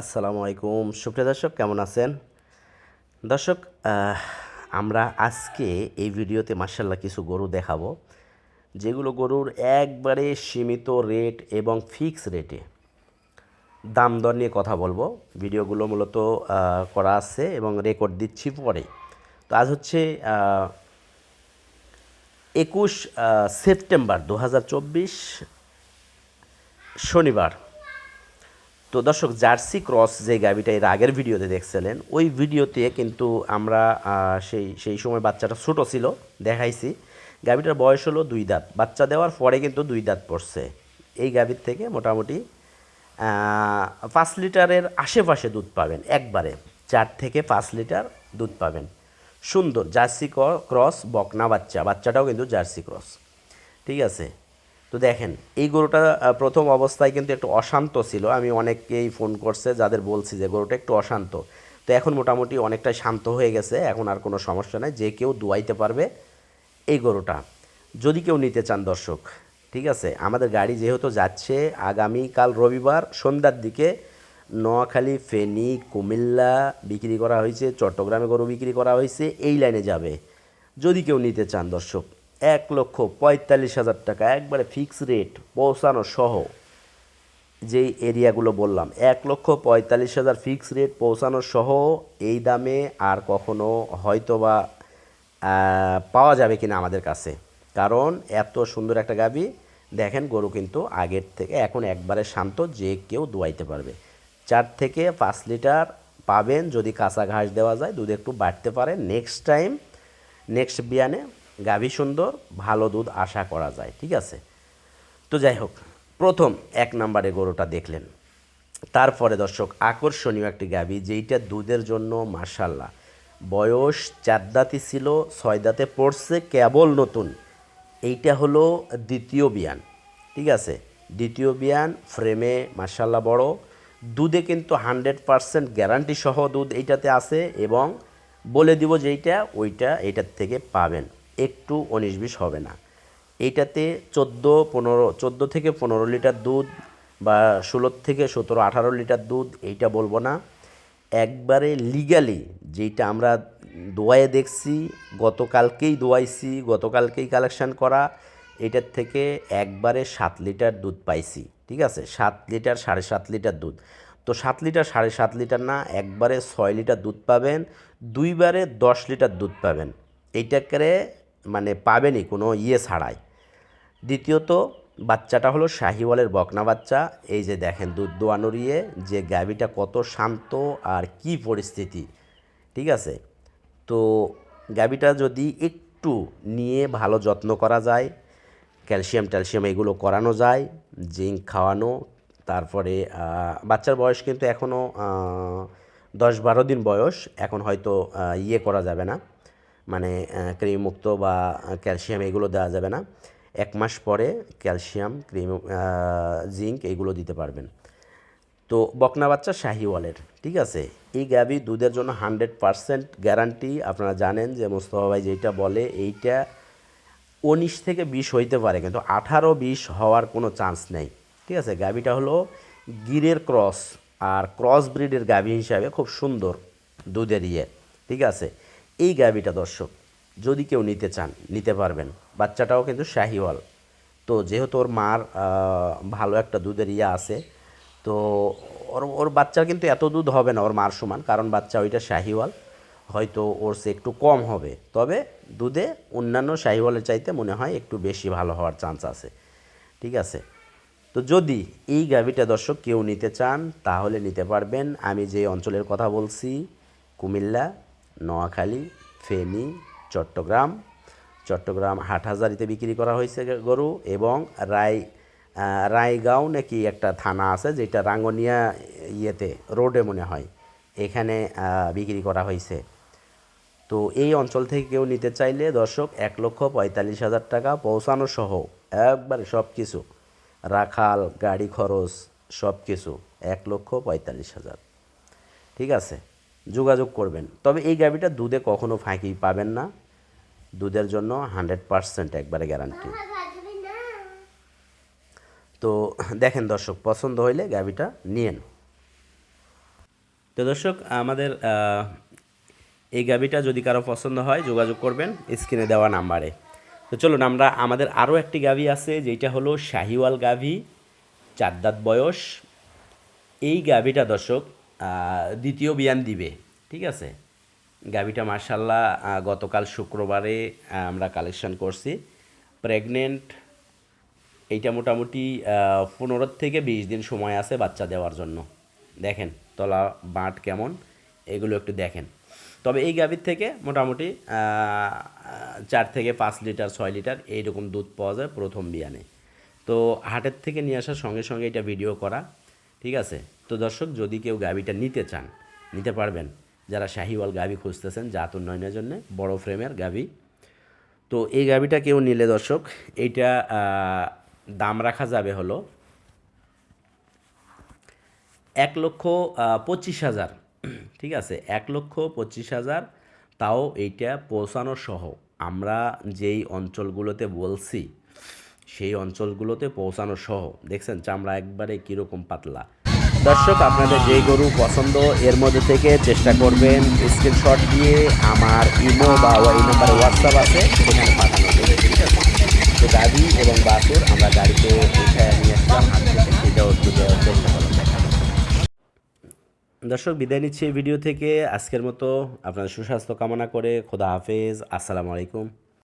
আসসালামু আলাইকুম। সুপ্রিয় দর্শক, কেমন আছেন? দর্শক আমরা আজকে এই ভিডিওতে মার্শাল্লাহ কিছু গরু দেখাবো, যেগুলো গরুর একবারে সীমিত রেট এবং ফিক্স রেটে। দাম দর নিয়ে কথা বলব। ভিডিওগুলো মূলত করা আছে এবং রেকর্ড দিচ্ছি পরে। তো আজ হচ্ছে একুশ সেপ্টেম্বর দু হাজার চব্বিশ শনিবার। তো দর্শক, জার্সি ক্রস যে গাভিটা এর আগের ভিডিওতে দেখছিলেন, ওই ভিডিওতে কিন্তু আমরা সেই সেই সময় বাচ্চাটা ছোটো ছিল, দেখাইছি। গাভিটার বয়স হলো দুই দাঁত। বাচ্চা দেওয়ার পরে কিন্তু দুই দাঁত পড়ছে। এই গাভির থেকে মোটামুটি পাঁচ লিটারের আশেপাশে দুধ পাবেন, একবারে। চার থেকে পাঁচ লিটার দুধ পাবেন। সুন্দর জার্সি ক্রস বকনা বাচ্চা। বাচ্চাটাও কিন্তু জার্সি ক্রস। ঠিক আছে? তো দেখেন, এই গরুটা প্রথম অবস্থায় কিন্তু একটু অশান্ত ছিল। আমি অনেককেই ফোন করছে, যাদের বলছি যে গরুটা একটু অশান্ত। তো এখন মোটামুটি অনেকটাই শান্ত হয়ে গেছে, এখন আর কোনো সমস্যা নাই। যে কেউ দুয়াইতে পারবে এই গরুটা। যদি কেউ নিতে চান দর্শক, ঠিক আছে? আমাদের গাড়ি যেহেতু যাচ্ছে আগামীকাল রবিবার, সন্ধ্যার দিকে নোয়াখালী, ফেনী, কুমিল্লা বিক্রি করা হয়েছে, চট্টগ্রামে গরু বিক্রি করা হয়েছে, এই লাইনে যাবে। যদি কেউ নিতে চান দর্শক এক লক্ষ পঁয়তাল্লিশ হাজার টাকা, একবারে ফিক্স রেট পৌঁছানো সহ। যেই এরিয়াগুলো বললাম, এক লক্ষ পঁয়তাল্লিশ হাজার ফিক্স রেট পৌঁছানো সহ, এই দামে আর কখনো হয়তো বা পাওয়া যাবে কিনা আমাদের কাছে। কারণ এত সুন্দর একটা গাবি, দেখেন গরু কিন্তু আগের থেকে এখন একবারে শান্ত, যে কেউ দোয়াইতে পারবে। চার থেকে পাঁচ লিটার পাবেন যদি কাঁচা ঘাস দেওয়া যায়, দুধ একটু বাড়তে পারে। নেক্সট টাইম নেক্সট বিয়ানে গাভী সুন্দর, ভালো দুধ আশা করা যায়, ঠিক আছে? তো যাই হোক, প্রথম এক নম্বরে গরুটা দেখলেন। তারপরে দর্শক, আকর্ষণীয় একটি গাভী, যেইটা দুধের জন্য মার্শাল্লাহ বয়স চার দাঁতি ছিল, ছয় দাঁতে পড়ছে, কেবল নতুন। এইটা হলো দ্বিতীয় বিয়ান, ঠিক আছে? দ্বিতীয় বিয়ান, ফ্রেমে মার্শাল্লাহ বড়। দুধে কিন্তু হান্ড্রেড পারসেন্ট গ্যারান্টি সহ দুধ এইটাতে আছে এবং বলে দিব যেইটা ওইটা এইটার থেকে পাবেন। একটু উনিশ বিশ হবে না। এইটাতে চোদ্দ, পনেরো, চোদ্দ থেকে পনেরো লিটার দুধ বা ষোলো থেকে সতেরো, আঠারো লিটার দুধ এইটা বলব না। একবারে লিগালি যেইটা আমরা দোয়ায়ে দেখছি, গতকালকেই দোয়াইছি, গতকালকেই কালেকশন করা, এটার থেকে একবারে সাত লিটার দুধ পাইছি, ঠিক আছে? সাত লিটার, সাড়ে সাত লিটার দুধ। তো সাত লিটার, সাড়ে সাত লিটার না, একবারে ছয় লিটার দুধ পাবেন, দুইবারে দশ লিটার দুধ পাবেন। এইটাকে মানে পাবেনই কোনো ইয়ে ছাড়াই। দ্বিতীয়ত, বাচ্চাটা হলো শাহিওয়ালের বকনা বাচ্চা। এই যে দেখেন দুধ দোয়ানোর ইয়ে যে গাভীটা কত শান্ত আর কি পরিস্থিতি, ঠিক আছে? তো গাভীটা যদি একটু নিয়ে ভালো যত্ন করা যায়, ক্যালসিয়াম ট্যালসিয়াম এগুলো করানো যায়, জিঙ্ক খাওয়ানো, তারপরে বাচ্চার বয়স কিন্তু এখনও দশ বারো দিন বয়স, এখন হয়তো ইয়ে করা যাবে না। মানে ক্রিম মুক্ত বা ক্যালসিয়াম এগুলো দেওয়া যাবে না। এক মাস পরে ক্যালসিয়াম, ক্রিম জিঙ্ক এগুলো দিতে পারবেন। তো বকনা বাচ্চা শাহিওয়ালের ঠিক আছে? এই গাভী দুধের জন্য হান্ড্রেড পারসেন্ট গ্যারান্টি। আপনারা জানেন যে মোস্তফা ভাই যেটা বলে, এইটা উনিশ থেকে বিশ হইতে পারে, কিন্তু আঠারো বিশ হওয়ার কোনো চান্স নেই। ঠিক আছে? গাভীটা হলো গিরের ক্রস, আর ক্রস ব্রিডের গাভী হিসাবে খুব সুন্দর দুধের ইয়ে। ঠিক আছে? এই গাভীটা দর্শক, যদি কেউ নিতে চান, নিতে পারবেন। বাচ্চাটাও কিন্তু শাহিওয়াল। তো যেহেতু ওর মার ভালো একটা দুধের ইয়ে আছে, তো ওর ওর বাচ্চার কিন্তু এত দুধ হবে না ওর মার সমান, কারণ বাচ্চা ওইটা শাহিওয়াল। হয়তো ওর সে একটু কম হবে, তবে দুধে অন্যান্য শাহিওয়ালের চাইতে মনে হয় একটু বেশি ভালো হওয়ার চান্স আছে। ঠিক আছে? তো যদি এই গাভীটা দর্শক কেউ নিতে চান, তাহলে নিতে পারবেন। আমি যে অঞ্চলের কথা বলছি, কুমিল্লা নোয়াখালী, ফেনী, চট্টগ্রাম। চট্টগ্রাম হাটহাজারিতে বিক্রি করা হয়েছে গরু এবং রায় রায়গাঁও নাকি একটা থানা আছে যেটা রাঙ্গনিয়া ইয়েতে, রোডে মনে হয়, এখানে বিক্রি করা হয়েছে। তো এই অঞ্চল থেকে কেউ নিতে চাইলে দর্শক এক লক্ষ পঁয়তাল্লিশ হাজার টাকা পৌঁছানো সহ, একবারে সব কিছু রাখাল, গাড়ি খরচ সব কিছু এক লক্ষ পঁয়তাল্লিশ হাজার। ঠিক আছে? যোগাযোগ করবেন। তবে এই গাভিটা দুধে কখনো ফাঁকি পাবেন না। দুধের জন্য হান্ড্রেড পারসেন্ট একবারে গ্যারান্টি। তো দেখেন দর্শক, পছন্দ হইলে গাভিটা নিয়েন তো দর্শক, আমাদের এই গাভিটা যদি কারও পছন্দ হয়, যোগাযোগ করবেন স্ক্রিনে দেওয়া নাম্বারে। তো চলুন, আমরা, আমাদের আরও একটি গাভি আছে যেটা হলো শাহিওয়াল গাভি, চার দাঁত বয়স। এই গাভিটা দর্শক দ্বিতীয় বিয়ান দিবে, ঠিক আছে? গাভিটা মার্শাল্লাহ গতকাল শুক্রবারে আমরা কালেকশন করছি। প্রেগনেন্ট, এইটা মোটামুটি পনেরো থেকে বিশ দিন সময় আছে বাচ্চা দেওয়ার জন্য। দেখেন, তলা, বাঁট কেমন, এগুলো একটু দেখেন। তবে এই গাভীর থেকে মোটামুটি চার থেকে পাঁচ লিটার, ছয় লিটার এইরকম দুধ পাওয়া যায় প্রথম বিয়ানে। তো হাটের থেকে নিয়ে আসার সঙ্গে সঙ্গে এটা ভিডিও করা, ঠিক আছে? তো দর্শক, যদি কেউ গাভীটা নিতে চান, নিতে পারবেন। যারা শাহিওয়াল গাভী খুঁজতেছেন, জাত উন্নয়নের জন্য, বড় ফ্রেমের গাভী তো এই গাভিটা কেউ নিলে দর্শক, এইটা দাম রাখা যাবে হলো এক লক্ষ পঁচিশ হাজার। ঠিক আছে, এক লক্ষ পঁচিশ হাজার, তাও এইটা পৌঁছানো সহ। আমরা যেই অঞ্চলগুলোতে বলছি, সেই অঞ্চলগুলোতে পৌঁছানো সহ। দেখছেন, চামড়া একবারে কীরকম পাতলা। দর্শক, আপনাদের যেই গরু পছন্দ, এর মধ্যে থেকে চেষ্টা করবেন স্ক্রিনশট দিয়ে আমার ইমো বা এই নাম্বারে হোয়াটসঅ্যাপ আছে, সেখানে পাঠানো যাবে, ঠিক আছে? তো গাড়ি এবং বাসুর আমরা গাড়িতে উঠে নিয়ে আসলাম সেটাও একটু দেওয়ার চেষ্টা করলাম। দর্শক, বিদায় নিচ্ছি এই ভিডিও থেকে। আজকের মতো আপনার সুস্বাস্থ্য কামনা করে খোদা হাফেজ। আসসালামু আলাইকুম।